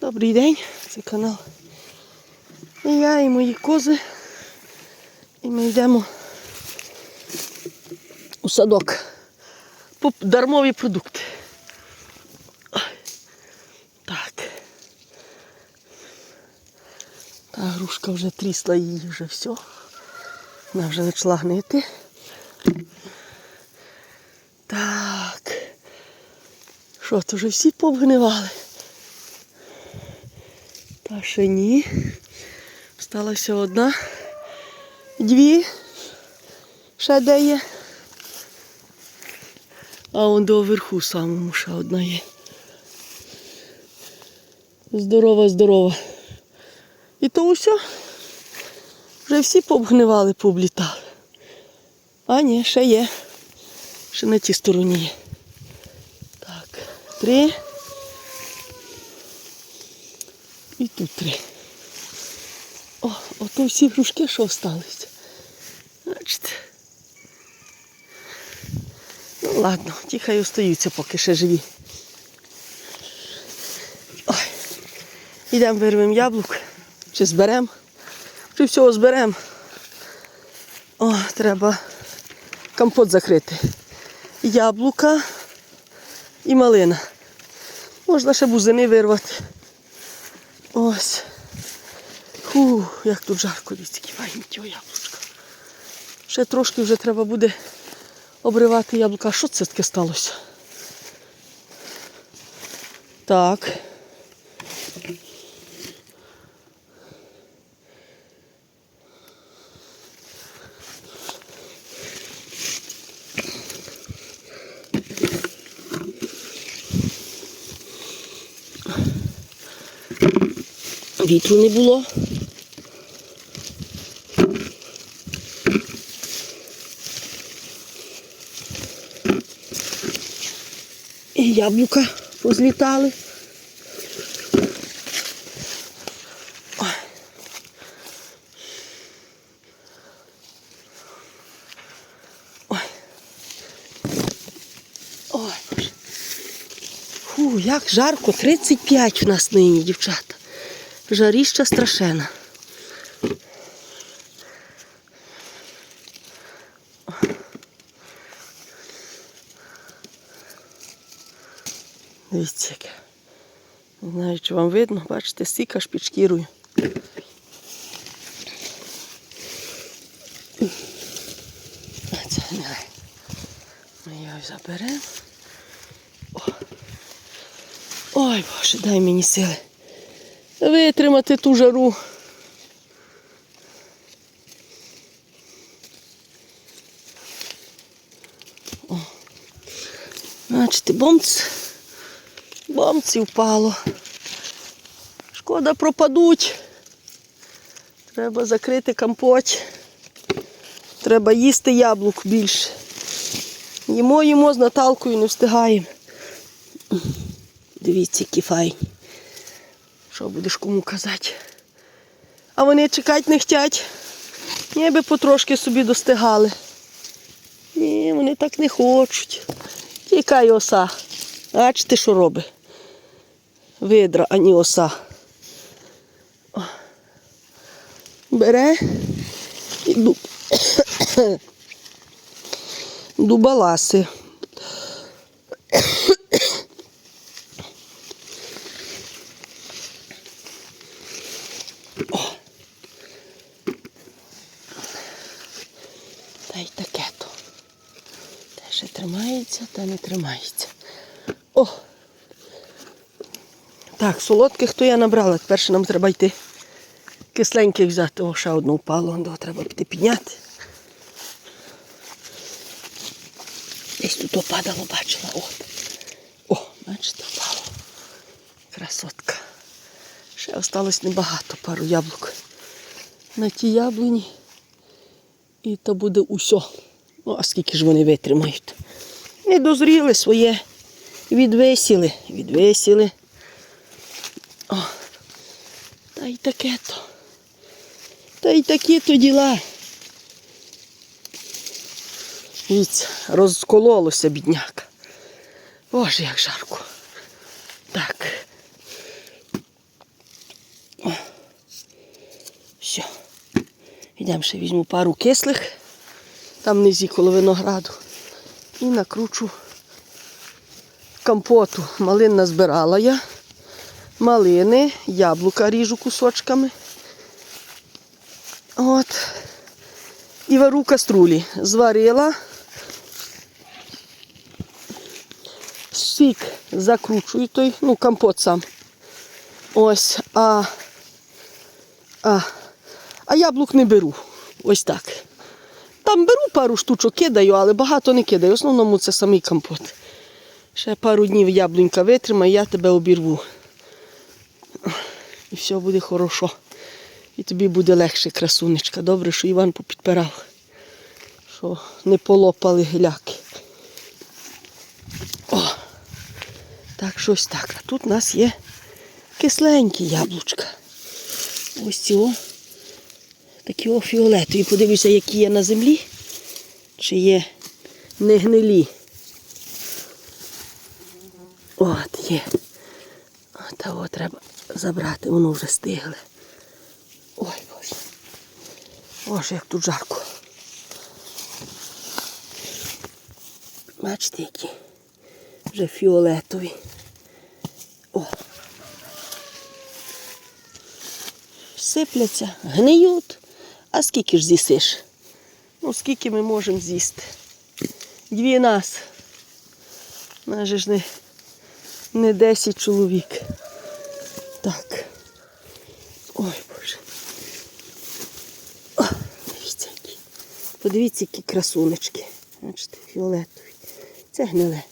Добрий день, це канал. І я, і мої кози. І ми йдемо у садок. По дармові продукти. Так. Та грушка вже трісла її вже все. Вона вже почала гнити. Так. Що, то вже всі повгнивали? Та ще ні. Сталася одна. Дві. Ще де є. А он до верху самому ще одна є. Здорова, здорова. І то все. Вже всі пообгнивали, пооблітали. А ні, ще є. Ще на тій стороні є. Так, три. І тут три. О, ото всі грушки, що осталися. Бачите. Ну ладно, ті хай остаються, поки ще живі. Ой. Йдемо вирвемо яблук. Чи зберемо. Чи всього зберемо. О, треба компот закрити. Яблука і малина. Можна ще бузини вирвати. Ось. Фу, як тут жарко, дивіться, маленькі яблучка. Ще трошки вже треба буде обривати яблука. Що це таке сталося? Так. Вітру не було. І яблука позлітали. Як жарко, 35 у нас нині, дівчата. Жаріща страшена. Дивіться яке. Не знаю, чи вам видно, бачите, стік аж під шкірою. Це не. Ми його заберемо. Ой, Боже, дай мені сили витримати ту жару. О. Бачите, бомц. Бомці впало. Шкода пропадуть. Треба закрити компот. Треба їсти яблук більше. Їмо, їмо з Наталкою не встигаємо. Дивіться, які файні. Що будеш кому казати? А вони чекати не хочуть. Ніби потрошки собі достигали. Ні, вони так не хочуть. Тікай оса. Бачите, що робить? Видра, а не оса. О. Бере і дуб. дубаласи. Та й таке то. Те ще тримається, та не тримається. О! Так, солодких то я набрала. Тепер нам треба йти кисленьких взяти. О, ще одну впало, до треба піти підняти. Десь тут опадало, бачила. От. О, бачите, впало. Красотка. Ще осталось небагато, пару яблук. На тій яблуні. І то буде усе. Ну, а скільки ж вони витримають? І дозріли своє, відвисіли, відвисіли. О, Та й таке то. Та й такі то діла. Віць, розкололося, бідняка. Боже, як жарко. Так. О. Все. Йдемо ще візьму пару кислих, там низі коло винограду. І накручу компоту. Малин назбирала я. Малини, яблука ріжу кусочками. От. І вару каструлі. Зварила. Сік закручую той, ну, компот сам. Ось, а, а, а яблук не беру. Ось так. Там беру пару штучок, кидаю, але багато не кидаю. В основному це самий компот. Ще пару днів яблунька витримає, я тебе обірву. І все буде хорошо. І тобі буде легше, красунечка. Добре, що Іван попідпирав, що не полопали гіляки. О, так, щось так. А тут у нас є кисленькі яблучка. Ось ці о, такі о фіолетові. Подивлюся, які є на землі, чи є не гнилі. От є. Та от треба забрати, воно вже стигле. Ой, Боже. Боже, як тут жарко. Бачите, які вже фіолетові. О. Сипляться, гниють. А скільки ж з'їсиш? Ну, скільки ми можемо з'їсти? Дві нас. Нас же ж не, не 10 чоловік. Так. Ой, Боже. О, дивіться, які. Подивіться, які красунечки. Бачите, фіолетові. Це гниле.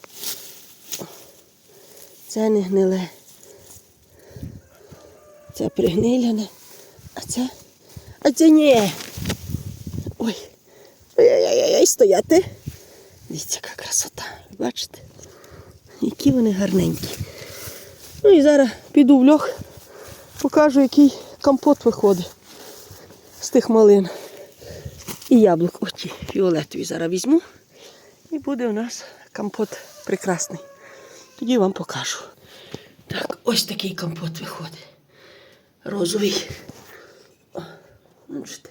Це не гниле. Це пригниляне. А це. А це ні. Ой. Ой-ой-ой, стояти. Дивіться, яка красота. Бачите? Які вони гарненькі. Ну і зараз піду в льох, покажу, який компот виходить з тих малин. І яблук. Оті фіолетові зараз візьму. І буде у нас компот прекрасний. Тоді вам покажу. Так, ось такий компот виходить. Розовий. Бачите.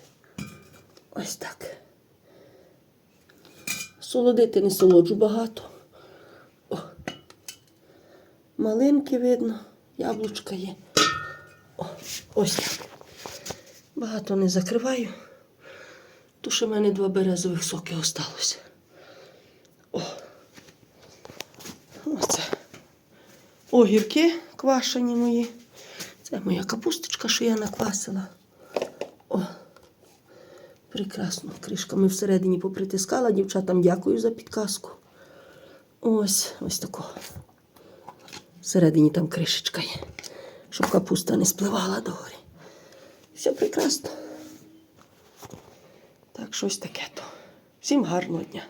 Ось так. Солодити не солоджу багато. О. Малинки видно, яблучка є. О, ось так. Багато не закриваю. То що в мене два березових соки осталося. О. Оце. Огірки квашені мої. Це моя капусточка, що я наквасила. Прекрасно. Кришками всередині попритискала. Дівчатам дякую за підказку. Ось, ось тако. Всередині там кришечка є, щоб капуста не спливала догорі. Все прекрасно. Так, щось таке то. Всім гарного дня.